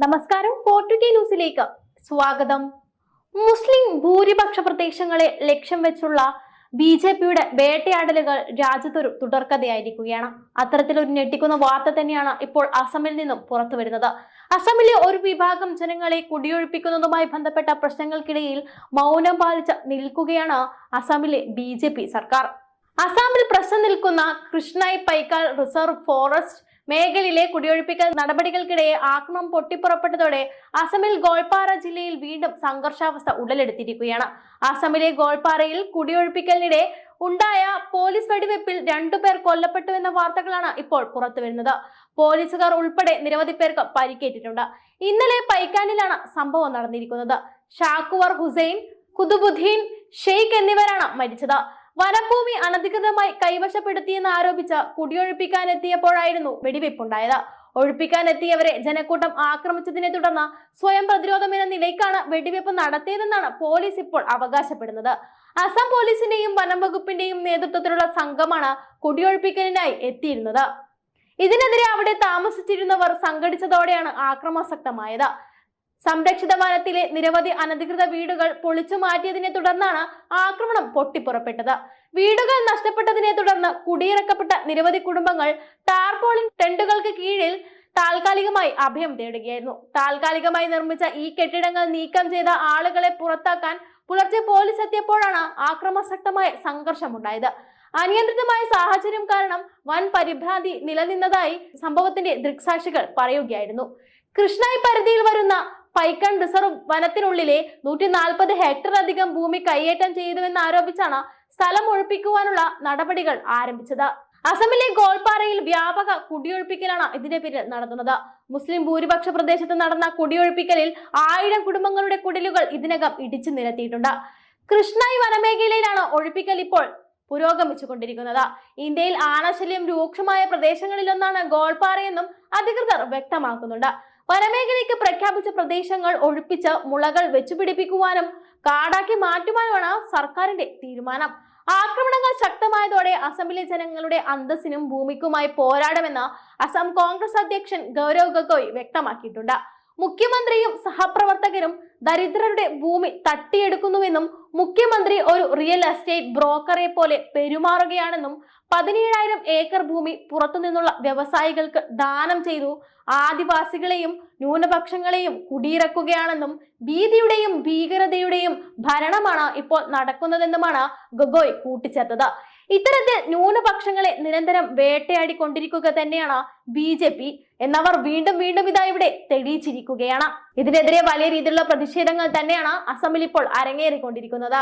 നമസ്കാരം. ഫോർട്ടുകെ ന്യൂസിലേക്ക് സ്വാഗതം. മുസ്ലിം ഭൂരിപക്ഷ പ്രദേശങ്ങളെ ലക്ഷ്യം വെച്ചുള്ള ബി ജെ പിയുടെ വേട്ടയാടലുകൾ രാജ്യത്തൊരു തുടർക്കഥയായിരിക്കുകയാണ്. അത്തരത്തിലൊരു ഞെട്ടിക്കുന്ന വാർത്ത തന്നെയാണ് ഇപ്പോൾ അസമിൽ നിന്നും പുറത്തു വരുന്നത് അസമിലെ ഒരു വിഭാഗം ജനങ്ങളെ കുടിയൊഴിപ്പിക്കുന്നതുമായി ബന്ധപ്പെട്ട പ്രശ്നങ്ങൾക്കിടയിൽ മൗനം പാലിച്ച് നിൽക്കുകയാണ് അസമിലെ ബി സർക്കാർ. അസാമിൽ പ്രശ്നം നിൽക്കുന്ന കൃഷ്ണായി പൈക്കാൽ റിസർവ് ഫോറസ്റ്റ് മേഖലയിലെ കുടിയൊഴിപ്പിക്കൽ നടപടികൾക്കിടെ ആക്രമം പൊട്ടിപ്പുറപ്പെട്ടതോടെ അസമിൽ ഗോൾപാറ ജില്ലയിൽ വീണ്ടും സംഘർഷാവസ്ഥ ഉടലെടുത്തിരിക്കുകയാണ്. അസമിലെ ഗോൾപാറയിൽ കുടിയൊഴിപ്പിക്കലിനിടെ ഉണ്ടായ പോലീസ് വെടിവെപ്പിൽ രണ്ടുപേർ കൊല്ലപ്പെട്ടുവെന്ന വാർത്തകളാണ് ഇപ്പോൾ പുറത്തുവരുന്നത്. പോലീസുകാർ ഉൾപ്പെടെ നിരവധി പേർക്ക് പരിക്കേറ്റിട്ടുണ്ട്. ഇന്നലെ പൈക്കാനിലാണ് സംഭവം നടന്നിരിക്കുന്നത്. ഷാക്കുവർ ഹുസൈൻ കുതുബുദ്ദീൻ ഷെയ്ഖ് എന്നിവരാണ് മരിച്ചത്. വനഭൂമി അനധികൃതമായി കൈവശപ്പെടുത്തിയെന്ന് ആരോപിച്ച് കുടിയൊഴിപ്പിക്കാനെത്തിയപ്പോഴായിരുന്നു വെടിവെപ്പുണ്ടായത്. ഒഴിപ്പിക്കാനെത്തിയവരെ ജനക്കൂട്ടം ആക്രമിച്ചതിനെ തുടർന്ന് സ്വയം പ്രതിരോധം എന്ന നിലയ്ക്കാണ് വെടിവെപ്പ് നടത്തിയതെന്നാണ് പോലീസ് ഇപ്പോൾ അവകാശപ്പെടുന്നത്. അസം പോലീസിന്റെയും വനം വകുപ്പിന്റെയും നേതൃത്വത്തിലുള്ള സംഘമാണ് കുടിയൊഴിപ്പിക്കലിനായി എത്തിയിരുന്നത്. ഇതിനെതിരെ അവിടെ താമസിച്ചിരുന്നവർ സംഘടിച്ചതോടെയാണ് ആക്രമാസക്തമായത് സംരക്ഷിത വനത്തിലെ നിരവധി അനധികൃത വീടുകൾ പൊളിച്ചു മാറ്റിയതിനെ തുടർന്നാണ് ആക്രമണം പൊട്ടിപ്പുറപ്പെട്ടത്. വീടുകൾ നഷ്ടപ്പെട്ടതിനെ തുടർന്ന് കുടിയിറക്കപ്പെട്ട നിരവധി കുടുംബങ്ങൾ ടാർപോളിൻ ടെന്റുകൾക്ക് കീഴിൽ താൽക്കാലികമായി അഭയം തേടുകയായിരുന്നു. താൽക്കാലികമായി നിർമ്മിച്ച ഈ കെട്ടിടങ്ങൾ നീക്കം ചെയ്ത ആളുകളെ പുറത്താക്കാൻ പുലർച്ചെ പോലീസ് എത്തിയപ്പോഴാണ് ആക്രമസക്തമായ സംഘർഷമുണ്ടായത്. അനിയന്ത്രിതമായ സാഹചര്യം കാരണം വൻ പരിഭ്രാന്തി നിലനിന്നതായി സംഭവത്തിന്റെ ദൃക്സാക്ഷികൾ പറയുകയായിരുന്നു. കൃഷ്ണായി പരിധിയിൽ വരുന്ന പൈക്കൺ റിസർവ് വനത്തിനുള്ളിലെ നൂറ്റി നാൽപ്പത് ഹെക്ടറിലധികം ഭൂമി കൈയേറ്റം ചെയ്തുവെന്ന് ആരോപിച്ചാണ് സ്ഥലം ഒഴിപ്പിക്കുവാനുള്ള നടപടികൾ ആരംഭിച്ചത്. അസമിലെ ഗോൾപാറയിൽ വ്യാപക കുടിയൊഴിപ്പിക്കലാണ് ഇതിന്റെ പേരിൽ നടന്നത്. മുസ്ലിം ഭൂരിപക്ഷ പ്രദേശത്ത് നടന്ന കുടിയൊഴിപ്പിക്കലിൽ ആയിരം കുടുംബങ്ങളുടെ കുടിലുകൾ ഇതിനകം ഇടിച്ചു നിരത്തിയിട്ടുണ്ട്. കൃഷ്ണായി വനമേഖലയിലാണ് ഒഴിപ്പിക്കൽ ഇപ്പോൾ പുരോഗമിച്ചുകൊണ്ടിരിക്കുന്നത്. ഇന്ത്യയിൽ ആനശല്യം രൂക്ഷമായ പ്രദേശങ്ങളിലൊന്നാണ് ഗോൾപാറയെന്നും അധികൃതർ വ്യക്തമാക്കുന്നുണ്ട്. വനമേഖലയ്ക്ക് പ്രഖ്യാപിച്ച പ്രദേശങ്ങൾ ഒഴിപ്പിച്ച് മുളകൾ വെച്ചുപിടിപ്പിക്കുവാനും കാടാക്കി മാറ്റുവാനുമാണ് സർക്കാരിന്റെ തീരുമാനം. ആക്രമണങ്ങൾ ശക്തമായതോടെ അസമിലെ ജനങ്ങളുടെ അന്തസ്സിനും ഭൂമിക്കുമായി പോരാടുമെന്ന് അസം കോൺഗ്രസ് അധ്യക്ഷൻ ഗൗരവ് ഗഗോയ് വ്യക്തമാക്കിയിട്ടുണ്ട്. മുഖ്യമന്ത്രിയും സഹപ്രവർത്തകരും ദരിദ്രരുടെ ഭൂമി തട്ടിയെടുക്കുന്നുവെന്നും മുഖ്യമന്ത്രി ഒരു റിയൽ എസ്റ്റേറ്റ് ബ്രോക്കറെ പോലെ പെരുമാറുകയാണെന്നും പതിനേഴായിരം ഏക്കർ ഭൂമി പുറത്തുനിന്നുള്ള വ്യവസായികൾക്ക് ദാനം ചെയ്തു. ആദിവാസികളെയും ന്യൂനപക്ഷങ്ങളെയും കുടിയിറക്കുകയാണെന്നും ഭീതിയുടെയും ഭീകരതയുടെയും ഭരണമാണ് ഇപ്പോൾ നടക്കുന്നതെന്നുമാണ് ഗൊഗോയ് കൂട്ടിച്ചേർത്തത്. ഇത്തരത്തിൽ ന്യൂനപക്ഷങ്ങളെ നിരന്തരം വേട്ടയാടിക്കൊണ്ടിരിക്കുക തന്നെയാണ് ബി ജെ പി. എന്നവർ വീണ്ടും വീണ്ടും ഇതാ ഇവിടെ തെളിയിച്ചിരിക്കുകയാണ്. ഇതിനെതിരെ വലിയ രീതിയിലുള്ള പ്രതിഷേധങ്ങൾ തന്നെയാണ് അസമിൽ ഇപ്പോൾ അരങ്ങേറിക്കൊണ്ടിരിക്കുന്നത്.